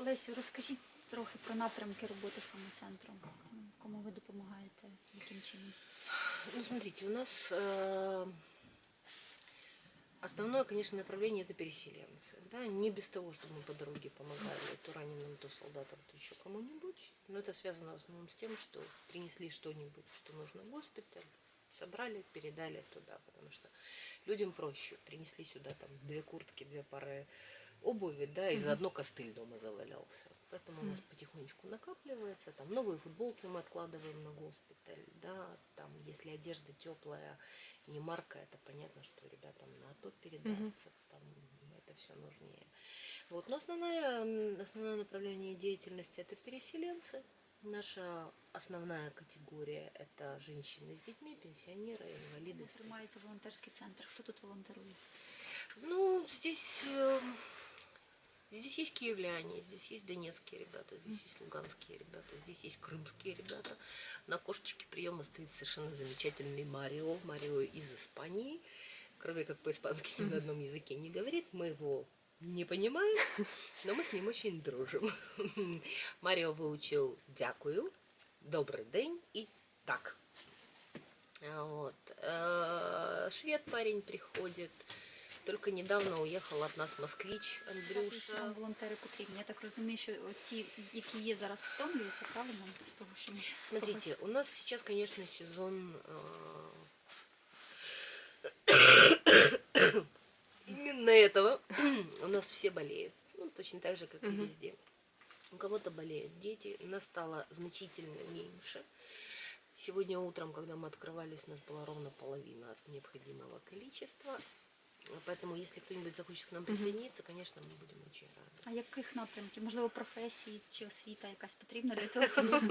Лесю, розкажіть трохи про напрямки роботи саме центру. Кому ви допомагаєте, яким чином? Ну, смотрите, у нас э, основное, конечно, направление это переселенцы. Да? Не без того, что мы по дороге помогали то раненым, то солдатам, то еще кому-нибудь. Но это связано в основном с тем, что принесли что-нибудь, что нужно в госпиталь, собрали, передали туда. Потому что людям проще. Принесли сюда там две куртки, две пары обуви, да, и заодно костыль дома завалялся. Поэтому у нас потихонечку накапливается. Там новые футболки мы откладываем на госпиталь, да, там, если одежда теплая, не марка, это понятно, что ребятам на то передастся, там это все нужнее. Вот, но основное, основное направление деятельности это переселенцы. Наша основная категория это женщины с детьми, пенсионеры, инвалиды. Де тримається волонтерський центр? Хто тут волонтерує? Ну, здесь, э, здесь есть киевляне, здесь есть донецкие ребята, здесь есть луганские ребята, здесь есть крымские ребята. На окошечке приема стоит совершенно замечательный Марио, Марио из Испании. Кроме как по-испански ни на одном языке не говорит, мы его не понимаем, но мы с ним очень дружим. Марио выучил «дякую», «добрый день» и «так». Вот. Э, Швед парень приходит. Только недавно уехал от нас москвич Які Андрюша. вам волонтери потрібні? Я так розумію, що от ті, які є зараз втомлюються, правильно? З того, що ми Смотрите, у нас сейчас, конечно, сезон э, именно этого. У нас все болеют. Ну, точно так же, как и везде. У кого-то болеют дети. Нас стало значительно меньше. Сегодня утром, когда мы открывались, у нас была ровно половина от необходимого количества. Поэтому, если кто-нибудь захочет к нам присоединиться, конечно, мы будем очень рады. А яких напрямків? Можливо, професії чи освіта якась потрібна для цього саме?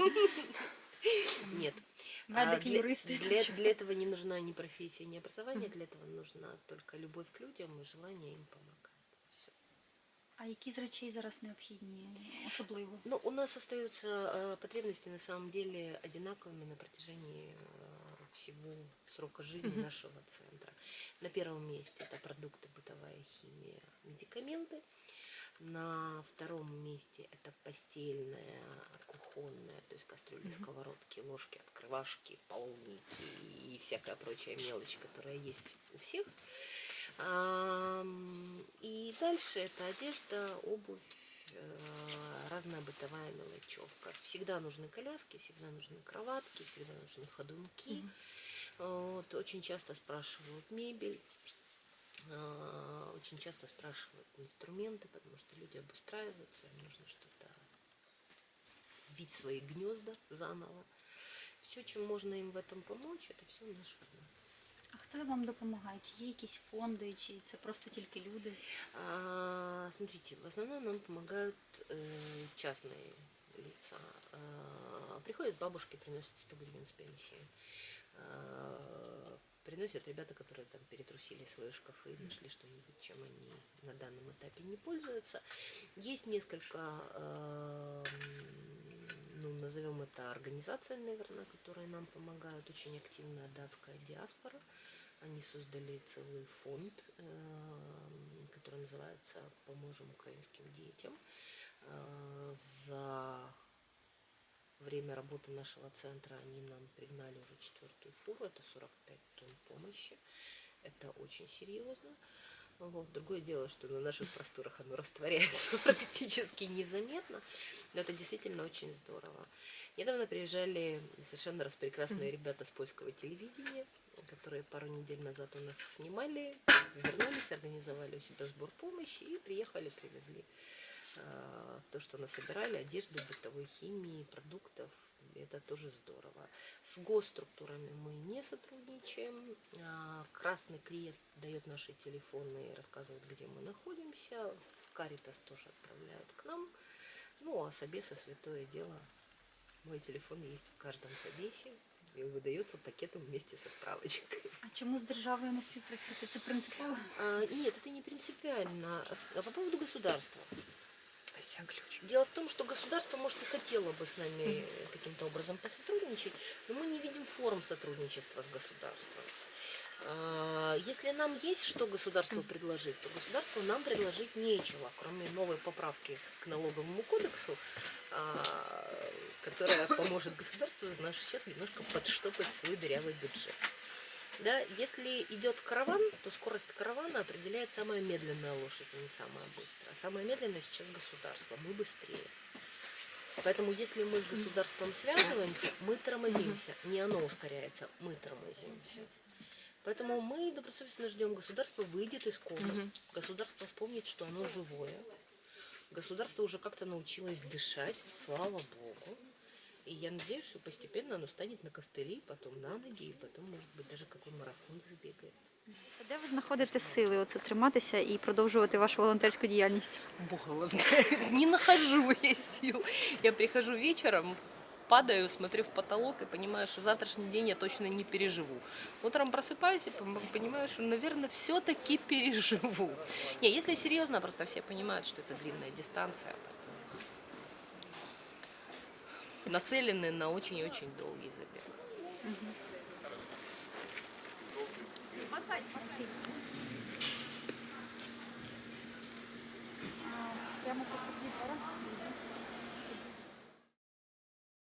Нет. Медики, для, юристы, Для, там для этого не нужна ни профессия, ни образование. Для этого нужна только любовь к людям и желание им помогать. Всё. А які з речей зараз необхідні особливо? Ну, у нас остаются э, потребности на самом деле одинаковыми на протяжении э, всего срока жизни нашего центра. На первом месте это продукты, бытовая химия, медикаменты. На втором месте это постельная, кухонная, то есть кастрюли, сковородки, ложки, открывашки, полники и всякая прочая мелочь, которая есть у всех. И дальше это одежда, обувь, разная бытовая мелочевка. Всегда нужны коляски, всегда нужны кроватки, всегда нужны ходунки. Вот, очень часто спрашивают мебель. А, Очень часто спрашивают инструменты, потому что люди обустраиваются, им нужно что-то вить свои гнезда заново. Все, чем можно им в этом помочь, это все наш формат. А хто вам допомагає? Чи є якісь фонди, чи це просто тільки люди? А, смотрите, в основном нам помогают э, частные лица. А, приходят бабушки, приносят 100 гривен с пенсии. А, приносят ребята, которые там перетрусили свои шкафы, нашли что-нибудь, чем они на данном этапе не пользуются. Есть несколько, э, ну, назовем это организации, наверное, которые нам помогают. Очень активная датская диаспора. они создали целый фонд, э, который называется «Поможем украинским детям». Э, За время работы нашего центра они нам пригнали уже четвертую фуру, это 45 тонн помощи. Это очень серьезно. Вот. Другое дело, что на наших просторах оно растворяется практически незаметно, но это действительно очень здорово. Недавно приезжали совершенно распрекрасные ребята с польского телевидения, которые пару недель назад у нас снимали, вернулись, организовали у себя сбор помощи и приехали, привезли э, то, что насобирали, одежды, бытовой химии, продуктов. Это тоже здорово. С госструктурами мы не сотрудничаем. А, Красный Крест дает наши телефоны рассказывает, где мы находимся. Каритас тоже отправляют к нам. Ну, а Собеса святое дело. Мой телефон есть в каждом Собесе и выдается пакетом вместе со справочкой. А чому з державою не співпрацюєте? Це принципово? А, нет, это не принципиально. А по поводу государства. Ключ. Дело в том, что государство, может, и хотело бы с нами каким-то образом посотрудничать, но мы не видим форм сотрудничества с государством. А, Если нам есть что государству предложить, то государству нам предложить нечего, кроме новой поправки к налоговому кодексу, а, которая поможет государству за наш счет немножко подштопать свой дырявый бюджет. Да, если идет караван, то скорость каравана определяет самая медленная лошадь, а не самая быстрая. Самая медленная сейчас государство, мы быстрее. Поэтому если мы с государством связываемся, мы тормозимся. Не оно ускоряется, мы тормозимся. Поэтому мы добросовестно ждем, государство выйдет из кома, государство вспомнит, что оно живое. Государство уже как-то научилось дышать, слава богу. И я надеюсь, что постепенно оно станет на костыли, потом на ноги, и потом, может быть, даже какой марафон забегает. Де ви знаходите сили оце триматися і продовжувати вашу волонтерську діяльність? Бог его знает. Не нахожу я сил. Я прихожу вечером, падаю, смотрю в потолок и понимаю, что завтрашний день я точно не переживу. Утром просыпаюсь и пом- понимаю, что, наверное, все-таки переживу. Не, если серьезно, просто все понимают, что это длинная дистанция. Нацелены на очень и очень долгий забег. Прямо